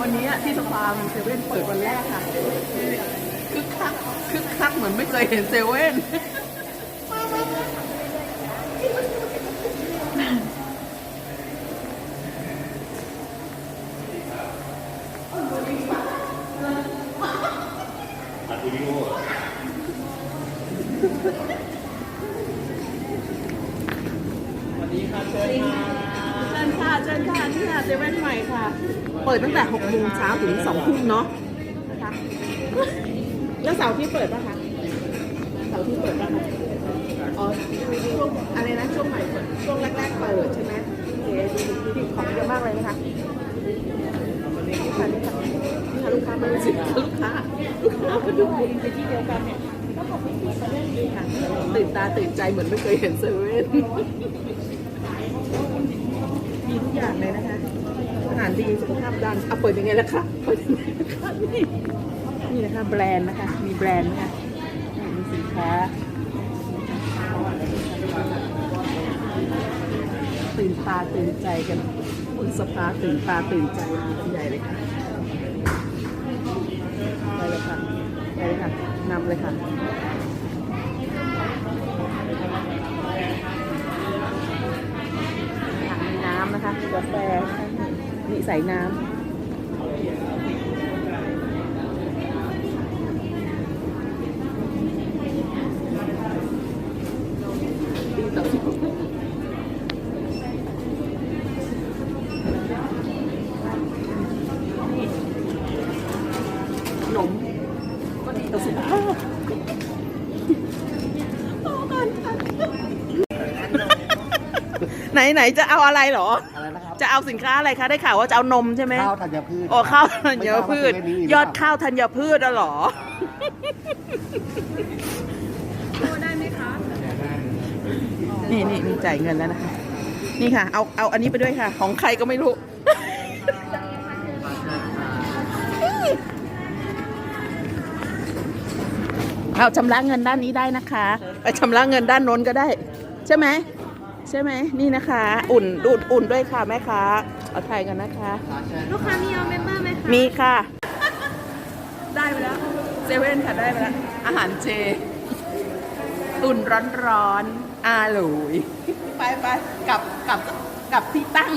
วันนี้ที่สภาเซเว่นเปิดวันแรกค่ะคึกคักคึกคักเหมือนไม่เคยเห็นเซเว่นอัดวิดีโอเหรอเชิญ ค่ะเชิญค่ะนี่ค่ะเซเว่นใหม่ค่ะ เปิดตั้งแต่6โมงเช้าถึง2ทุ่มเนาะนะคะแล้วเสาร์ที่เปิดป่ะคะเสาร์ที่เปิดป่ะคะอ๋อช่วงอะไรนะช่วงใหม่เปิดช่วงแรกๆเปิดใช่ไหมโอเคดูดูของเยอะมากเลยนะคะนี่ค่ะนี่ค่ะนี่ค่ะลูกค้ามาดูสิลูกค้าลูกค้ามาดูไปที่เดียวกันเนี่ยก็ขอบคุณที่มาเล่นดีค่ะตื่นตาตื่นใจเหมือนไม่เคยเห็นเซเว่นมีทุก อย่างเลยนะคะ อาหารดีสุขภาพดังเอาเปิดยังไงล่ะคะเปิดยังไงล่ะคะนี่นี่นะคะแบรนด์นะคะ มีแบรนด์นะคะมีสินค้าตื่นตาตื่นใจกันคุณสภาตื่นตาตื่นใจกันใหญ่เลยค่ะไปเลยค่ะไปเลยค่ะนำเลยค่ะ ถังมีน้ำนะคะมีกาแฟนี่ใส่น้ำดีต่อสุขภาพขนมก็ดีต่อสุขภาพโอ้กันค่ะ ไหนไหนจะเอาอะไรเหรอ อะไรนะครับจะเอาสินค้าอะไรคะ ได้ข่าวว่าจะเอานมใช่ไหมข้าวธัญพืชโอ้ข้าวธัญพืชไม่ทราบว่าเซเว่นนี้มียอดหรืเปล่ข้าวธัญพืชอะเหรอนี่นี่นี่จ่ายเงินแล้วนะคะนี่ค่ะ เอาเอาอันนี้ไปด้วยค่ะ ของใครก็ไม่รู้เอาชำระเงินด้านนี้ได้นะคะ ไปชำระเงินด้านโน้นก็ได้ ใช่ไหม ใช่ไหมนี่นะคะ อุ่นอุ่นอุ่นด้วยค่ะแม่ค้าเอาถ่ายกันนะคะ ลูกค้ามีเอาเมมเบอร์ไหมคะมีค่ะ ได้ไปแล้วเซเว่นค่ะได้ไปแล้วอาหารเจ ตุ่นร้อนๆอาหลุยไปไปกลับกลับกลับที่ตั้ง